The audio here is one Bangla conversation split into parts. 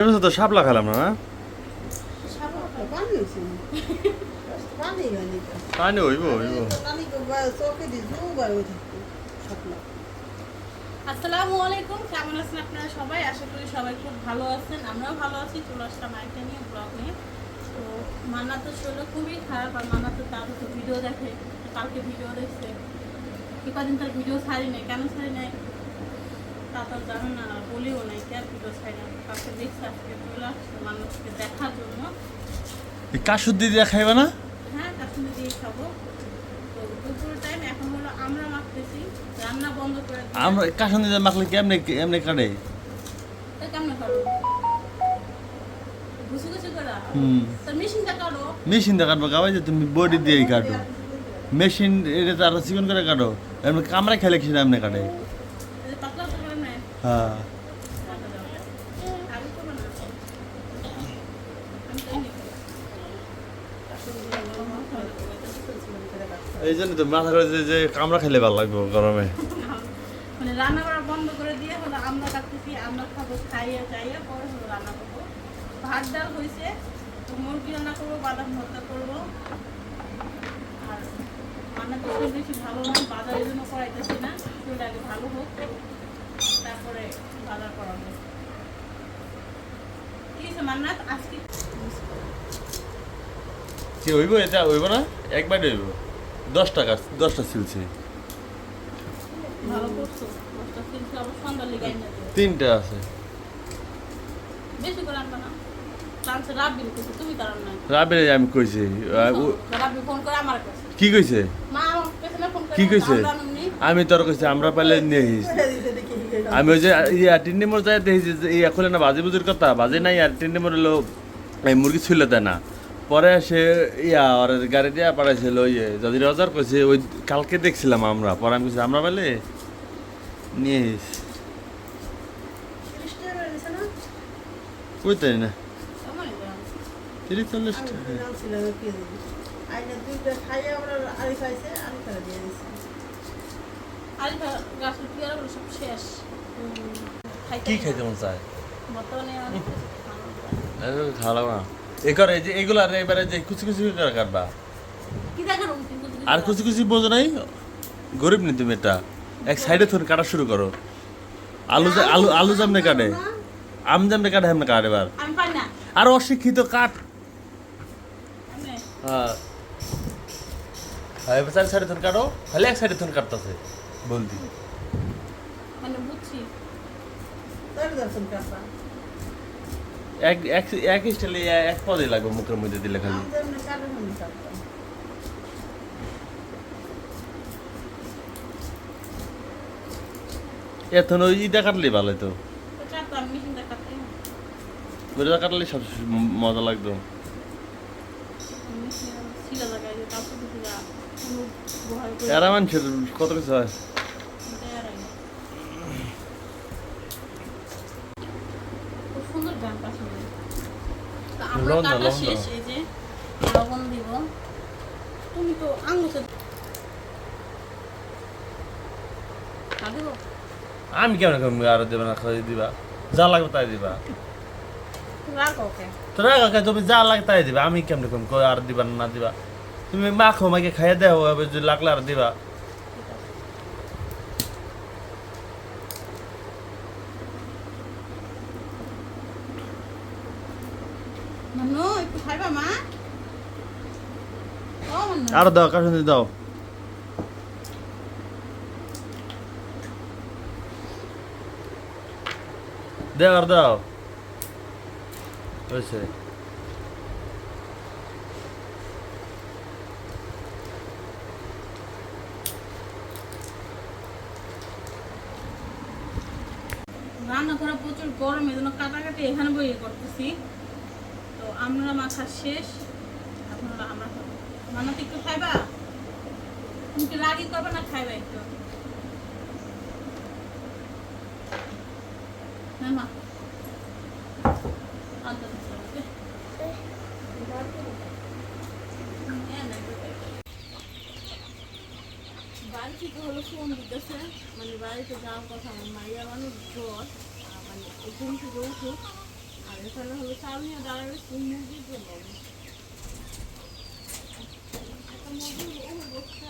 তো শাপলা খেলাম না পানি হইব হইব। আসসালামু আলাইকুম কেমন আছেন আপনারা সবাই? আশা করি সবাই খুব ভালো আছেন আমরাও ভালো আছি। চলে আসলাম আরেকটা নিয়ে ব্লগ নিয়ে। তো মান্না তো শরীর খুবই খারাপ আর মান্না তো তার ভিডিও দেখে কালকে ভিডিও দেখছে। কদিন তার ভিডিও ছাড়ি নাই কেন ছাড়ি নাই? তা জানো না বলিও নাই কে ভিডিও ছাড়ি না। কালকে দেখছে আজকে চলে আসছে মানুষকে দেখার জন্য। খাইবে না? হ্যাঁ কাশ্মীর দিয়ে খাব। দুপুর টাইম এখন হলো আমরা মাখতেছি রান্না বন্ধ করে দিয়ে আমরা কাশুর দিদি মাখলে কেমনে এমনি কাটে? তোর মেশিন দিয়ে কাটবো গাবাই যে তুমি বডি দিয়ে কাটো মেশিন এটা তো আরও চিকন করে কাটো। এমনি কামড়া খেলে কিছু এমনি কাটে এই যে পাতলা পাতলা করে নেয় হ্যাঁ। এই জন্য তো মাথা করে যে- কামড়া খেলে ভালো লাগবে গরমে। মানে রান্না করা বন্ধ করে দিয়ে হলো আমরা কাটতেছি আমরা খাব খাইয়ে যাইয়ে পরে হলো রান্না করব। ভাত ডাল হয়েছে তো মুরগি রান্না করব বাদাম ভর্তা করব। আর রান্না তো খুব বেশি ভালো নয় বাজারের জন্য করাইতেছি না আগে ভালো হোক। তারপরে বাজার করাবো। কি হয়েছে মান্নাত আজকে কি হইব এটা? হইব না? একবার হইব। দশ টাকা দশটা সিলছে। তিনটা আছে। করে রাবের আমি কইছি করে কি কইছে? করে কি কইছে? আমি তোর কইছি আমরা পাইলে নিয়ে আমি ওই যে ইয়া তিন নম্বর যায় দেখি যে ইয়া খুলে না বাজি বুজির কথা বাজে নাই আর তিন নম্বর হলো এই মুরগি ছিল দেয় না পরে সে ইয়া ওর গাড়ি দিয়ে পাঠাইছিল ইয়ে যদি হাজার কইছে ওই কালকে দেখছিলাম আমরা পরে আমি কইছি আমরা পাইলে নিয়ে নিছে না? বল? তিরিশ চল্লিশ। আরিফা সব শেষ কি খাইতে মন চায়? লাগবে না এ করে এই যে এগুলো আর এবারে যে কুচি কুচি করে কাটবা? আর কুচি কুচি বোঝো নাই? গরিব নি তুমি এটা। এক সাইডে থন কাটা শুরু করো। আলু যে- আলু আলু যেমনে কাটে। আম যেমনে কাটে হেমনে কাটে এবার। আমি পাই না। আর অশিক্ষিত কাট হ্যাঁ। হ্যাঁ এবার চার সাইডে থন কাটো। খালি এক সাইডে থন কাটতেছে। বলদি মানে বুঝছি তার দর্শন কাপা। এক এক এক স্টাইলে এক পদে লাগবে মুখের মধ্যে দিলে খালি। এখন ওই ইটা কাটলে ভালো তো। ওইটা কাটলে সব মজা লাগতো। এরা মানুষের কত কিছু হয় দেয়ার আগে। খুব সুন্দর গান পছন্দ তো আমরা লবণ কাটা লবণ শেষ। এই যে লবণ দিব। তুমি তো আঙুতে আমি কেমন কেমন আর দেবে না খাই দিবা। যা লাগবে তাই দিবা। তোরা কাকা তুমি যা লাগে তাই দিবা। আমি কেমন কেমন আর দিবা না দিবা? তুমি মাখো মাকে খাইয়ে দেও এবার যদি লাগলে আর দিবা মান্নু একটু খাইবা মা ও মান্নু আর দাও কাশন দাও? দেও আর দাও। হয়েছে। রান্না করা প্রচুর গরম এই জন্য কাটাকাটি এখানে বই করতেছি। তো আমরা মাথা শেষ। এখন আমরা খাব মান্না তো একটু খাইবা? তুমি কি রাগি করবে না খাইবা একটু? না, বাড়ি থেকে হলো ফোন মানে বাড়িতে যাওয়ার কথা আমার মাইয়া মানুষ জ্বর। মানে ঘুম থেকে উঠুক এখানে হলো মুরগি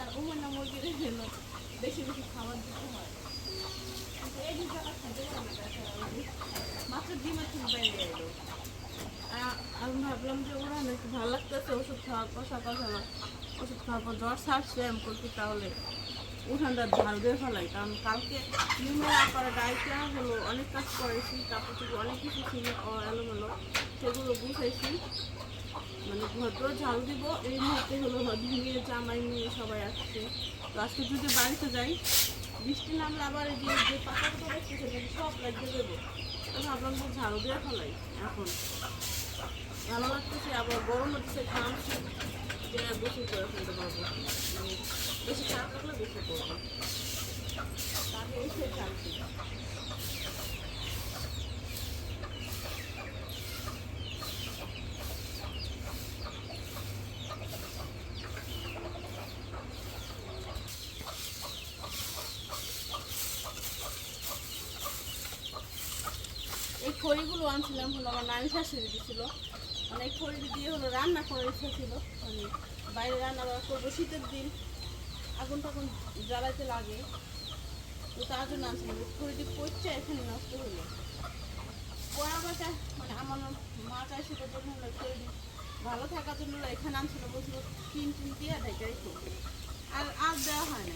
আর মুরগির জন্য বেশি বেশি খাবার দিতে হয়। ডিম আমি ভাবলাম যে ওরা নাকি ভালো লাগতেছে ওষুধ খাওয়ার পর সকাল সকাল ওষুধ খাওয়ার পর জ্বর ছাড়ছে আমি করছি তাহলে। উঠানটা ঝাড়ু দিয়ে ফেলাই। কারণ কালকে নিউমের আপারে গাড়িতে হলো, অনেক কাজ করেছি কাপড় চোপড় অনেক কিছু ছিল এলোমেলো, সেগুলো গুছাইছি মানে ভদ্র ঝাড়ু দিব, এই মুহূর্তে হলো মেয়ে, জামাই নিয়ে সবাই আসছে। তো আজকে যদি বাড়িতে যাই, বৃষ্টি নামলে আবার যে যে পাতা পাতা দেখছি সেটা সব লাগিয়ে দেবো, তো ভাবলাম যে ঝাড়ু দিয়ে ফেলাই, এখন। ভালো লাগতেছে, আবার গরম হচ্ছে ঘামছি মানে এই খড়িগুলো আনছিলাম হলো আমার নানি শাশুড়ি দিছিল। মানে এই খড়ি দিয়ে হলো রান্না করে ছিল মানে বাইরে রান্না বান্না করব শীতের দিন। আগুন টাগুন জ্বালাইতে লাগে। তো তার জন্য আনছিলাম খড়িটি পড়ছে এখানে নষ্ট হলো। পড়া বাটা মানে আমার মা চাইছে তো হলো খড়িটি ভালো থাকার জন্য এখানে আনছিল, বলছিল তিন তিন দিয়ে ঢেকে রেখো। আর আর দেওয়া হয়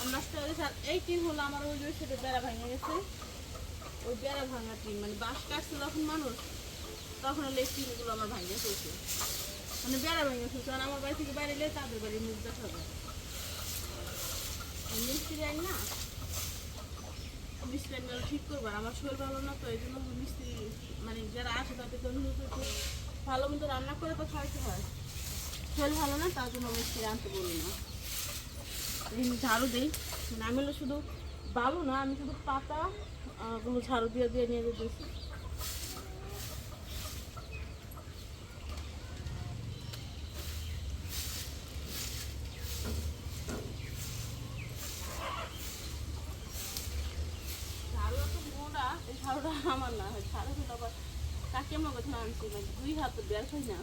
আর নষ্ট হয়ে গেছে। আর এই টিন হলো আমার ওই যে সেটা বেড়া ভেঙে গেছে। ওই বেড়া ভাঙা টিন মানে বাঁশ কাটছে যখন মানুষ। তখন হলে এই টিনগুলো আমার ভাঙে ফেলছে। মানে বেড়া ভেঙে ফেলছে। আর আমার বাড়ি থেকে বাইরে এলে তাদের বাড়ির মুখ দেখা যায়। মিস্ত্রি আইন না। মিস্ত্রি আইন ঠিক করব আমার শরীর ভালো না তো এই জন্য মিস্ত্রি মানে যারা আসে তাদের জন্য ভালো মতো রান্না করে তো খাওয়াতে হয়। শরীর ভালো না, তার জন্য মিস্ত্রি আনতে বলি না। ঝাড়ু দিই। মানে আমি শুধু বালু না, আমি শুধু পাতা গুলো ঝাড়ু দিয়ে দিয়ে নিয়ে যেতেছি। আমার না হয় ঝাড়ুগুলো আবার কাকে আমার কথা আনছি? মানে দুই হাত বের হয় না।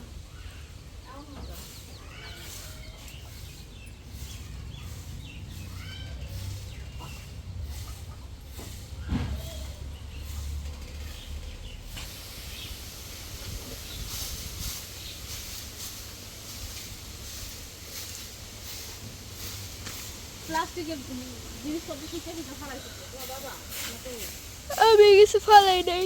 প্লাস্টিকের জিনিসপত্র শিখে শিখে ফেলাইছে বাবা না তো আমি কিছু ফালাই নাই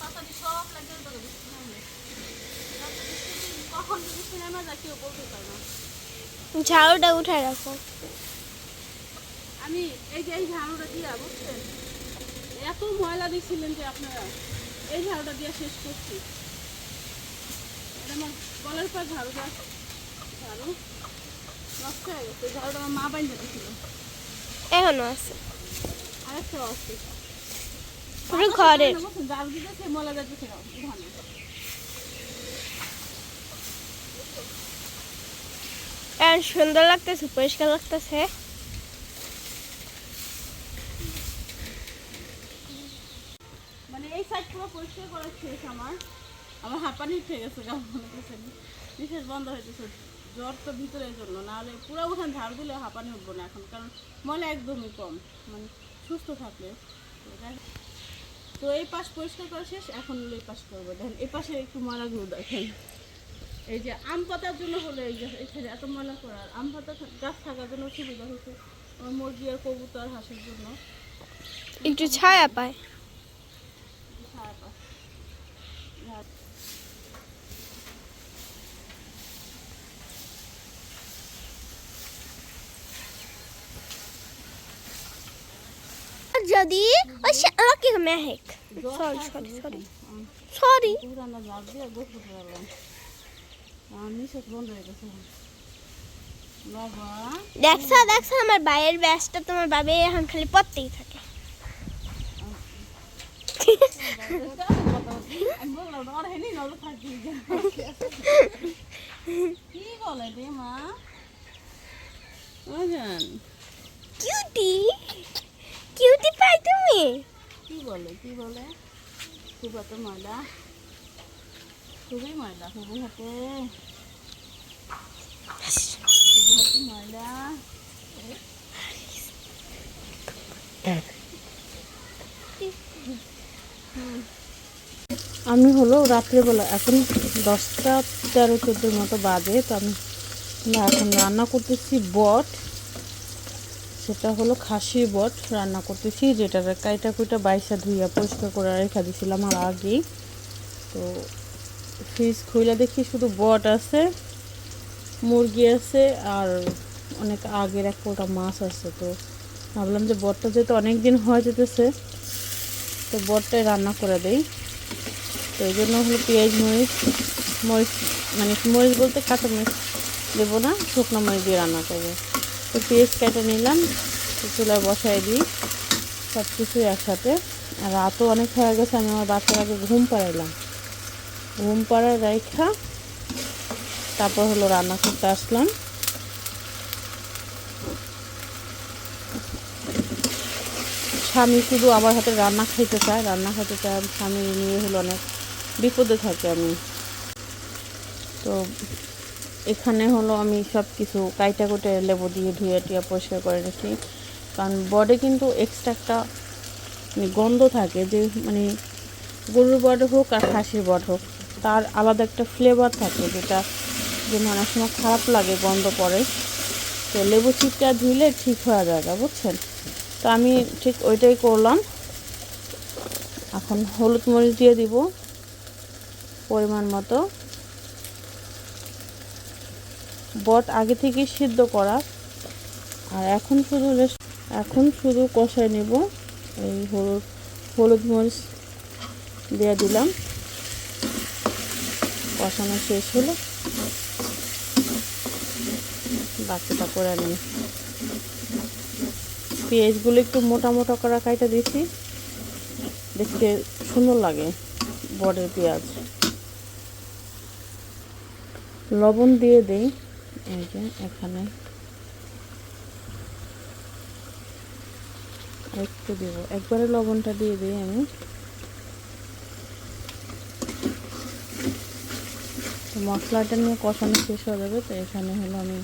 পাতাটি সব লাগে তো বৃষ্টি নামলে কখন যে বৃষ্টি কেউ বলতে পারে না। ঝাড়ুটা উঠায় রাখো। আমি এই যে এই ঝাড়ুটা দিয়া বুঝছেন? এত ময়লা দিচ্ছিলেন যে আপনারা এই ঝাড়ুটা দিয়ে শেষ করছি। এটা আমার গলার পর ঝাড়ুটা ঝাড়ু? নষ্ট হয়ে গেছে ঝাড়ুটা আমার মা বাইন্দা দিয়েছিল। এখনও আছে। আরেকটা আছে বুঝছেন, ঝাড়ু দিতেছে ময়লা যাচ্ছে উঠানে সুন্দর লাগতেছে, পরিষ্কার লাগতেছে। মানে এই পুরো পরিষ্কার করা শেষ আমার। হাঁপানি করছে বন্ধ জ্বর তো ভিতরের জন্য হাঁপানি উঠবো না এখন, কারণ একদমই কম মানে সুস্থ থাকলে। তো এই পাশ পরিষ্কার করা শেষ, এখন এই পাশ করব। দেখেন এই পাশে একটু ময়লাগুলো দেখেন। এই যে আম পাতার জন্য হলো এই যে এখানে এত ময়লা করার আম পাতা গাছ থাকার জন্য সুবিধা হয়েছে মুরগি আর কবুতর হাঁসের জন্য। একটু ছায়া পায়। যদি Mehek sorry sorry sorry sorry দেখছ দেখছ, আমার ভাইয়ের ব্যাসটা তোমার বাবে এখন খালি পড়তেই থাকে। কিউটি কিউটি পাই তুমি? কি বলে কি বলে? খুব এত ময়লা? আমি হলো রাত্রেবেলা, এখন দশটা তেরো চোদ্দোর মতো বাজে, তো আমি এখন রান্না করতেছি বট। সেটা হলো খাসি বট, রান্না করতেছি, যেটা কাইটা কুইটা বাইসা ধুইয়া পরিষ্কার করে রেখা দিছিলাম আর আগেই। তো ফ্রিজ খুইলা দেখি শুধু বট আছে, মুরগি আছে আর অনেক আগের এক কোটা মাছ আছে। তো ভাবলাম যে বটটা যেহেতু অনেক দিন হয়ে যেতেছে, তো বটটাই রান্না করে দেই। তো এই জন্য হলো পেঁয়াজ, মরিচ মরিচ মানে মরিচ বলতে কাঁচা মরিচ দেবো না, শুকনো মরিচ দিয়ে রান্না করব। তো পেঁয়াজ কেটে নিলাম চুলায় বসাই দিই সব কিছুই একসাথে। আর রাতও অনেক হয়ে গেছে, আমি আমার বাচ্চার আগে ঘুম পাড়াইলাম। ঘুম পাড়ায় রাইখা। তারপর হলো রান্না করতে আসলাম। স্বামী শুধু আমার হাতে রান্না খাইতে চায়। রান্না খাইতে চায়, স্বামী নিয়ে হলো অনেক বিপদে থাকি আমি। তো এখানে হলো আমি সব কিছু কাইটা কুটে লেবু দিয়ে ধুয়ে টুয়ে পরিষ্কার করে রেখি, কারণ বডে কিন্তু এক্সট্রা একটা মানে গন্ধ থাকে যে মানে গরুর বড হোক আর খাসির বড হোক। তার আলাদা একটা ফ্লেভার থাকে যেটা যে অনেক সময় খারাপ লাগে, গন্ধ পড়ে। তো লেবু চিপটা ধুইলে ঠিক হয়ে যায় বুঝছেন? তো আমি ঠিক ওইটাই করলাম। এখন হলুদ মরিচ দিয়ে দিব পরিমাণ মতো। বট আগে থেকে সিদ্ধ করা। আর এখন শুধু এখন শুধু কষাই নেব। এই হলুদ হলুদ মরিচ দিয়ে দিলাম। কষানো শেষ হলো। বাকিটা করে নিই। পেঁয়াজগুলো একটু মোটা মোটা করা কাইটা দিছি। দেখতে সুন্দর লাগে বড়ের পেঁয়াজ। লবণ দিয়ে দিই। এই যে এখানে একটু দেব। একবারে লবণটা দিয়ে দিই আমি। মশলাটা নিয়ে কষানো শেষ হয়ে যাবে, তো এখানে হলো আমি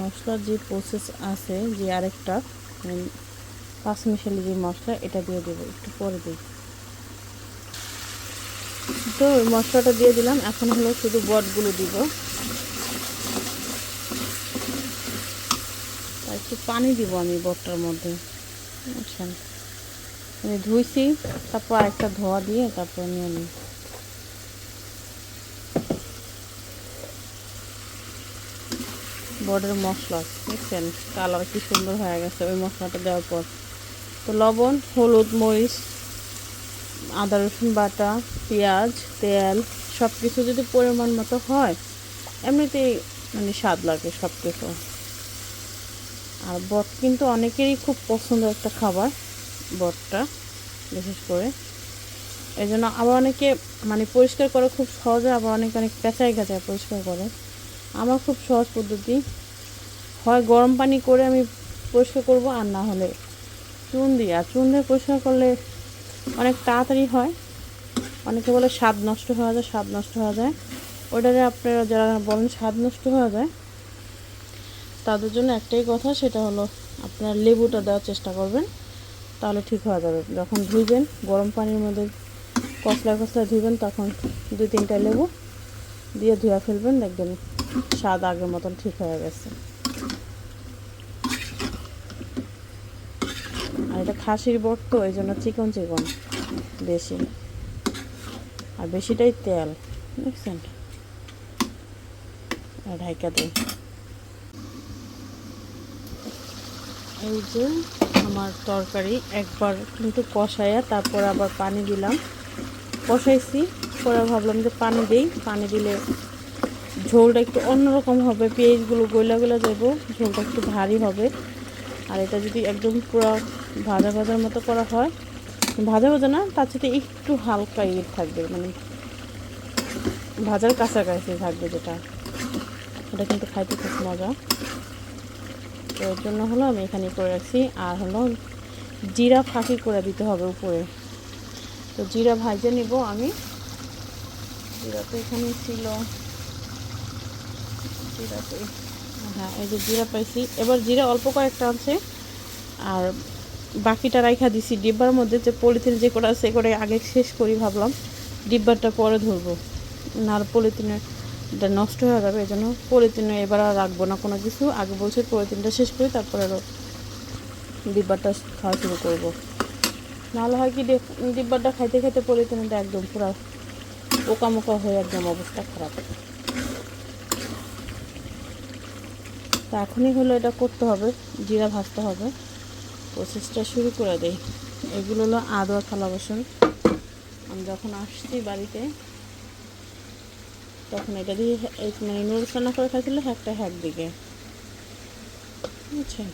মশলার যে প্রসেস আছে, যে আরেকটা মানে পাঁচ মিশালি যে মশলা, এটা দিয়ে দেবো, একটু পরে দিই তো মশলাটা দিয়ে দিলাম, এখন হলো শুধু বটগুলো দিব। আর একটু পানি দিব আমি বটটার মধ্যে আমি ধুইছি, তারপর আরেকটা ধোয়া দিয়ে তারপর নিয়ে নিই। বড়ের মশলা, দেখছেন? কালার কি সুন্দর হয়ে গেছে ওই মশলাটা দেওয়ার পর। তো লবণ, হলুদ, মরিচ, আদা, রসুন বাটা, পেঁয়াজ, তেল সব কিছু যদি পরিমাণ মতো হয়, এমনিতেই মানে স্বাদ লাগে সব কিছু আর বট কিন্তু অনেকেরই খুব পছন্দ একটা খাবার, বটটা, বিশেষ করে। এই জন্য আবার অনেকে মানে পরিষ্কার করে খুব সহজে, আবার অনেকে অনেক পেঁচায় গেছে পরিষ্কার করে। আমার খুব সহজ পদ্ধতি। হয় গরম পানি করে আমি পরিষ্কার করব আর না হলে চুন দিয়ে। আর চুন দিয়ে পরিষ্কার করলে অনেক তাড়াতাড়ি হয়। অনেকে বলে স্বাদ নষ্ট হয়ে যায়, স্বাদ নষ্ট হয়ে যায়। ওটারে আপনারা যারা বলেন স্বাদ নষ্ট হয়ে যায়, তাদের জন্য একটাই কথা, সেটা হলো আপনার লেবুটা দেওয়ার চেষ্টা করবেন, তাহলে ঠিক হয়ে যাবে। যখন ধুইবেন, গরম পানির মধ্যে কসলা কসলা ধুইবেন, তখন দুই তিনটা লেবু দিয়ে ধুয়ে ফেলবেন, দেখবেন স্বাদ আগের মতন ঠিক হয়ে গেছে। আর এটা খাসির বট তো এই জন্য চিকন চিকন, বেশি। আর বেশিটাই তেল, দেখছেন? ঢাইকা দিই। এই যে আমার তরকারি, একবার কিন্তু কষাইয়া তারপর আবার পানি দিলাম। কষাইছি, পরে ভাবলাম যে পানি দিই, পানি দিলে ঝোলটা একটু অন্যরকম হবে, পেঁয়াজগুলো গলা গলা যাব ঝোলটা একটু ভারী হবে। আর এটা যদি একদম পুরো ভাজা ভাজার মতো করা হয়, ভাজা ভাজা না, তার সাথে একটু হালকা ইয়ে থাকবে মানে ভাজার কাছাকাছি থাকবে যেটা। ওটা কিন্তু খাইতে খুব মজা। তো এর জন্য হলো আমি এখানে করে রাখছি, আর হলো জিরা ফাঁকি করে দিতে হবে উপরে। তো জিরা ভাজে নিব আমি। জিরা তো এখানে ছিল জিরাতে হ্যাঁ এই যে জিরা পাইছি। এবার জিরা অল্প কয়েকটা আছে আর বাকিটা রাইখা দিছি ডিব্বার মধ্যে, যে পলিথিন যে কটা আছে করে আগে শেষ করি ভাবলাম। ডিব্বারটা পরে ধরবো। না আর পলিথিনে এটা নষ্ট হয়ে যাবে এই জন্য পলিথিনে এবার আর রাখব না কোনো কিছু। আগে বলছে পলিথিনটা শেষ করি, তারপরে আরও ডিব্বাটা খাওয়া শুরু করব। নাহলে হয় কি, ডে- ডিব্বাটা খাইতে খাইতে পলিথিনটা একদম পুরো পোকামোকা হয়ে একদম অবস্থা খারাপ। তা এখনই হলো এটা করতে হবে জিরা ভাজতে হবে। প্রসেসটা শুরু করে দেই। এগুলো হলো আদোয়া থালা বাসন আমি যখন আসছি বাড়িতে তখন এটা দিয়ে মানে নুডলস রান্না করে খাইছিল একটা হ্যাক দিকে। বুঝছেন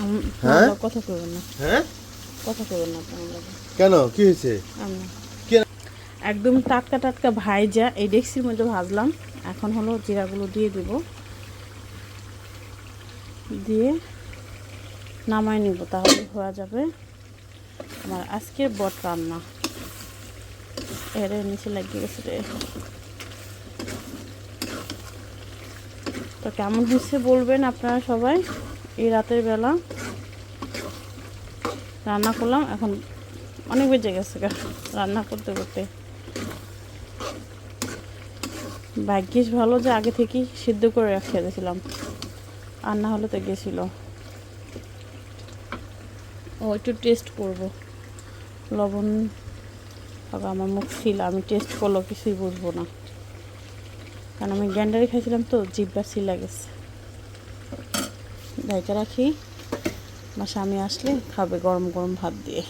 আম- হ্যাঁ? কথা করবেন না। হ্যাঁ? কথা করবেন না আপনার কেন? কি হয়েছে? একদম টাটকা টাটকা ভাইজা এই ডেক্সির মধ্যে ভাজলাম। এখন হলো জিরাগুলো দিয়ে দেব। দিয়ে নামাই নিব তাহলে হয়ে যাবে আমার আজকের বট রান্না। এর নিচে লাগিয়ে গেছে রে। তো কেমন হচ্ছে বলবেন আপনারা সবাই? এই রাতের বেলা রান্না করলাম এখন অনেক বেজে গেছে রান্না করতে করতে। ভাগ্যিস ভালো যে আগে থেকেই সিদ্ধ করে রাখিয়ে দিয়েছিলাম, আর না হলে তো গেছিল। ও, একটু টেস্ট করব। লবণ তবে আমার মুখ ছিল, আমি টেস্ট করল, কিছুই বুঝব না। কারণ আমি গ্যান্ডারি খাইছিলাম তো জিভটা সিলা গেছে। ঢাইকা রাখি, আমার স্বামী আসলে খাবে গরম গরম ভাত দিয়ে।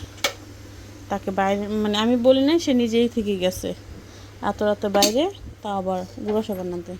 তাকে বাইরে মানে আমি বলি নাই, সে নিজেই থেকে গেছে। এত রাতে বাইরে তা আবার গুঁড়ো সাবান আনতে।